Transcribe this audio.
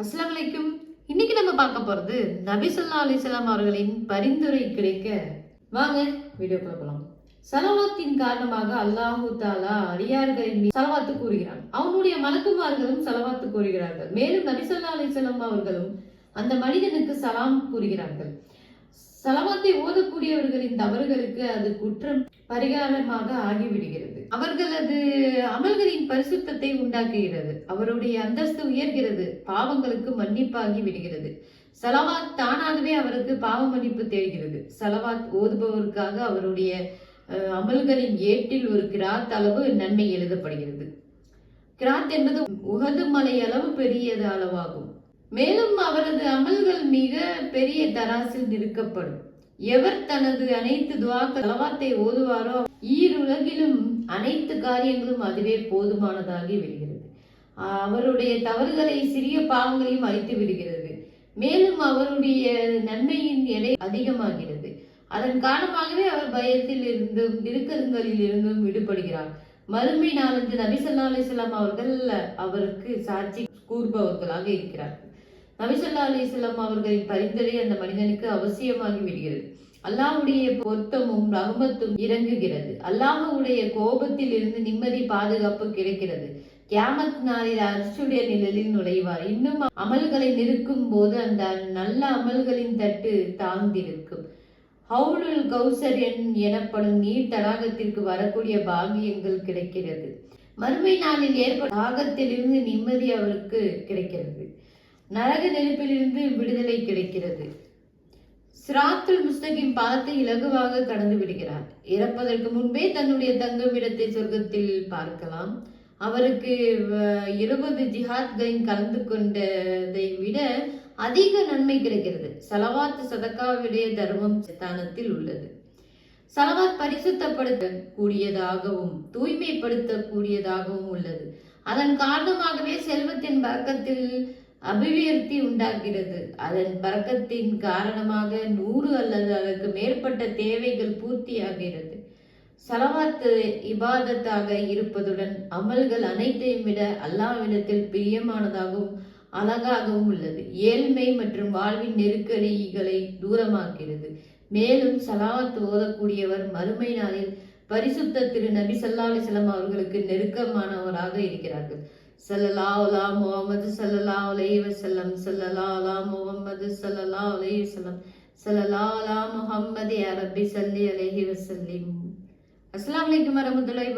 அஸ்லாம் வலைக்கும் இன்னைக்கு நம்ம பார்க்க போறது நபி அலிசலாம் அவர்களின் பரிந்துரை கிடைக்க. வாங்க வீடியோ பார்க்கலாம் சலவாத்தின் காரணமாக அல்லாஹு தாலா அடியார்களின் மீது சலவாத்து கூறுகிறான். அவனுடைய மலக்குமார்களும் சலவாத்து கூறுகிறார்கள். மேலும் நபி அலிசலாம் அவர்களும் அந்த மனிதனுக்கு சலாம் கூறுகிறார்கள். சலவாத்தை ஓதக்கூடியவர்களின் தவறுகளுக்கு அது குற்றம் பரிகாரமாக ஆகிவிடுகிறது. அவர்களது அமல்களின் பரிசுத்தத்தை உண்டாக்குகிறது. அவருடைய அந்தஸ்து உயர்கிறது. பாவங்களுக்கு மன்னிப்பாகி விடுகிறது. சலவாத் தானாகவே அவருக்கு பாவ மன்னிப்பு தேடுகிறது. சலவாத் ஓதுபவருக்காக அவருடைய அமல்களின் ஏட்டில் ஒரு கிராத் அளவு நன்மை எழுதப்படுகிறது. கிராத் என்பது உகது மலை அளவு பெரியது அளவாகும். மேலும் அவரது அமல்கள் மிக பெரிய தராசில் நிற்கப்படும். எவர் தனது அனைத்து துவாக்க தலவாத்தை ஓதுவாரோ ஈருலகிலும் அனைத்து காரியங்களும் அதுவே போதுமானதாகி விடுகிறது. அவருடைய தவறுகளை சிறிய பாவங்களையும் அழித்து விடுகிறது. மேலும் அவருடைய நன்மையின் எடை அதிகமாகிறது. அதன் காரணமாகவே அவர் பயத்தில் இருந்தும் நெருக்கங்களில் இருந்தும் விடுபடுகிறார் மறுமை நாளன்று நபி சொல்லா அலிஸ்லாம் அவர்கள் அவருக்கு சாட்சி கூறுபவர்களாக இருக்கிறார்கள். நபிசல்லா அலி இஸ்லாம் அவர்களின் பரிந்துரை அந்த மனிதனுக்கு அவசியமாகி விடுகிறது. அல்லாஹுடைய பொருத்தமும் ரகமத்தும் இறங்குகிறது. அல்லாஹ்வுடைய கோபத்தில் இருந்து நிம்மதி பாதுகாப்பு கிடைக்கிறது. கியாமத் நாளில் அரசுடைய நிழலில் நுழைவார். இன்னும் அமல்களை நிறுக்கும் போது அந்த நல்ல அமல்களின் தட்டு தாழ்ந்திருக்கும் ஹவுலுல் கௌசர் என் எனப்படும் நீர் தடாகத்திற்கு வரக்கூடிய பாகியங்கள் கிடைக்கிறது. மறுமை நாளில் ஏற்படும் தாகத்திலிருந்து நிம்மதி அவருக்கு கிடைக்கிறது. நரக நெருப்பிலிருந்து விடுதலை கிடைக்கிறது. சிராத்துல் முஸ்தகின் பாதத்தை இலகுவாக கடந்து விடுகிறார். இறப்பதற்கு முன்பே தன்னுடைய தங்குமிடத்தை சொர்க்கத்தில் பார்க்கலாம். அவருக்கு இருபது ஜிஹாத்களின் கலந்து கொண்டதை விட அதிக நன்மை கிடைக்கிறது. சலவாத் சதக்காவுடைய தர்மம் ஸ்தானத்தில் உள்ளது. சலவாத் பரிசுத்தப்படுத்தக்கூடியதாகவும் தூய்மைப்படுத்தக்கூடியதாகவும் உள்ளது. அதன் காரணமாகவே செல்வத்தின் பழக்கத்தில் அபிவிருத்தி உண்டாகிறது. அதன் பறக்கத்தின் காரணமாக நூறு அல்லது அதற்கு மேற்பட்ட தேவைகள் பூர்த்தியாகிறது. சலவாத்து இபாதத்தாக இருப்பதுடன் அமல்கள் அனைத்தையும் விட அல்லாவிடத்தில் பிரியமானதாகவும் அழகாகவும் உள்ளது. ஏழ்மை மற்றும் வாழ்வின் நெருக்கடிகளை தூரமாக்கிறது மேலும் சலாவத் ஓதக்கூடியவர் மறுமை நாளில் பரிசுத்த திரு நபி ஸல்லல்லாஹு அவர்களுக்கு நெருக்கமானவராக இருக்கிறார்கள். ஸல்லல்லாஹு அலா முஹம்மது ஸல்லல்லாஹு அலைஹி வஸல்லம். ஸல்லல்லாஹு அலா முஹம்மது ஸல்லல்லாஹு அலைஹி வஸல்லம். ஸல்லல்லாஹு அலா முஹம்மது யா ரப்பி ஸல்லி அலைஹி வஸல்லிம். அஸ்ஸலாமு அலைக்கும் வரஹ்மத்துல்லாஹி